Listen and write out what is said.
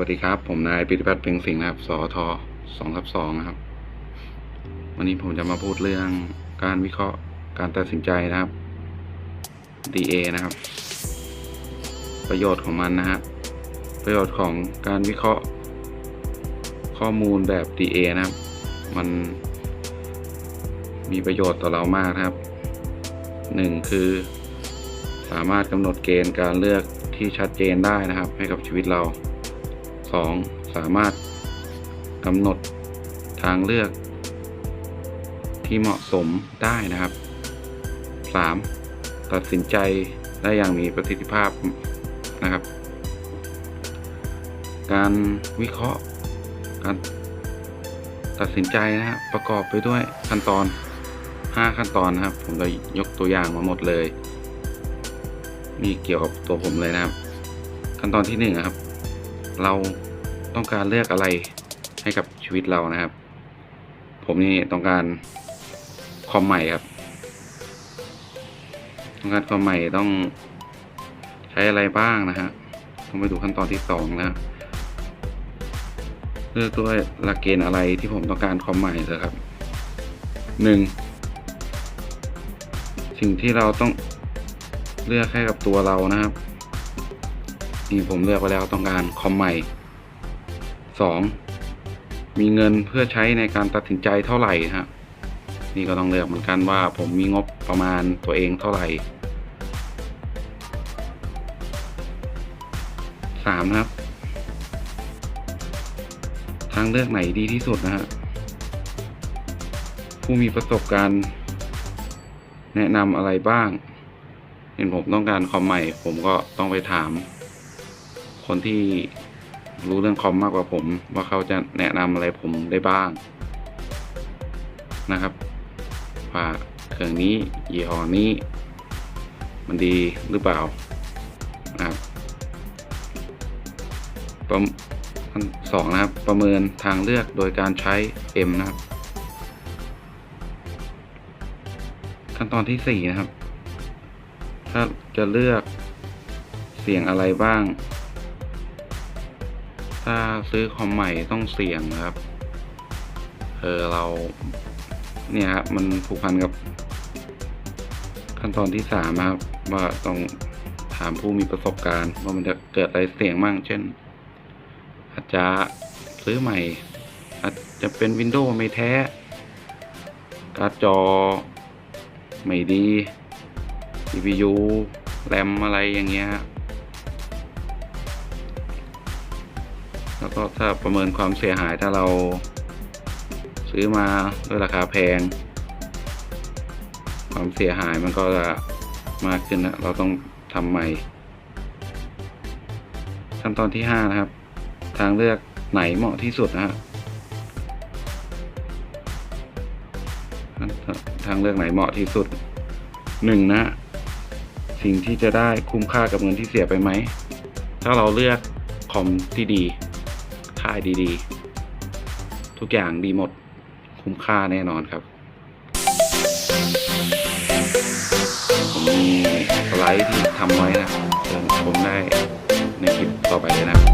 วัสดีครับ ผมนายปิติพัฒน์เพ็งสิงห์นะครับสอทสองทับสองนะครับ วันนี้ผมจะมาพูดเรื่องการวิเคราะห์การตัดสินใจนะครับ DA นะครับ ประโยชน์ของมันนะฮะประโยชน์ของการวิเคราะห์ข้อมูลแบบ DA นะครับ มันมีประโยชน์ต่อเรามากครับหนึ่งคือ สามารถกำหนดเกณฑ์การเลือกที่ชัดเจนได้นะครับ ให้กับชีวิตเรา 2. สามารถกำหนดทางเลือกที่เหมาะสมได้นะครับ 3. ตัดสินใจได้อย่างมีประสิทธิภาพนะครับ การวิเคราะห์ การตัดสินใจนะครับประกอบไปด้วยขั้นตอน 5 ขั้นตอนนะครับ ผมจะยกตัวอย่างมาหมดเลย มีเกี่ยวกับตัวผมเลยนะครับ ขั้นตอนที่หนึ่งนะครับ เราต้องการเลือกอะไรให้กับชีวิตเรานะครับ ผมนี่ต้องการคอมใหม่ครับ ต้องการคอมใหม่ต้องใช้อะไรบ้างนะฮะต้องไปดูขั้นตอนที่สองนะเลือกด้วยหลักเกณฑ์อะไรที่ผมต้องการคอมใหม่เลยครับหนึ่งสิ่งที่เราต้องเลือกให้กับตัวเรานะครับ นี่ผมเลือกไว้แล้วต้องการคอมใหม่ 2. มีเงินเพื่อใช้ในการตัดสินใจเท่าไหร่ฮะนี่ก็ต้องเลือกเหมือนกันว่าผมมีงบประมาณตัวเองเท่าไหร่ 3. นะครับ ทางเลือกไหนดีที่สุดนะฮะผู้มีประสบการณ์แนะนำอะไรบ้าง เห็นผมต้องการคอมใหม่ ผมก็ต้องไปถาม คนที่รู้เรื่องคอมมากกว่าผม ว่าเขาจะแนะนำอะไรผมได้บ้าง นะครับว่าเครื่องนี้ยี่ห้อนี้ มันดีหรือเปล่านะครับประขั้นสองนะครับ ประเมินทางเลือกโดยการใช้ M นะครับ ขั้นตอนที่สี่นะครับ ถ้าจะเลือกเสียงอะไรบ้าง ถ้าซื้อคอมใหม่ต้องเสี่ยงนะครับ เออเราเนี่ยครับมันผูกพันกับ ขั้นตอนที่สามครับว่าต้องถามผู้มีประสบการณ์ว่ามันจะเกิดอะไรเสี่ยงบ้าง เช่น อาจจะซื้อใหม่ อาจจะเป็นวินโดว์ไม่แท้ การ์ดจอไม่ดี CPU แรมอะไรอย่างเงี้ย ก็ถ้าประเมินความเสียหายถ้าเราซื้อมาด้วยราคาแพง ความเสียหายมันก็จะมากขึ้นนะเราต้องทำใหม่ ขั้นตอนที่ 5 นะครับ ทางเลือกไหนเหมาะที่สุดนะฮะทางเลือกไหนเหมาะที่สุดหนึ่งนะสิ่งที่จะได้คุ้มค่ากับเงินที่เสียไปไหม ถ้าเราเลือกคอมที่ดี ค่ายดีๆ ทุกอย่างดีหมดคุ้มค่าแน่นอนครับ ผมมีสไลด์ที่ทำไว้นะเชิญชมได้ในคลิปต่อไปเลยนะครับ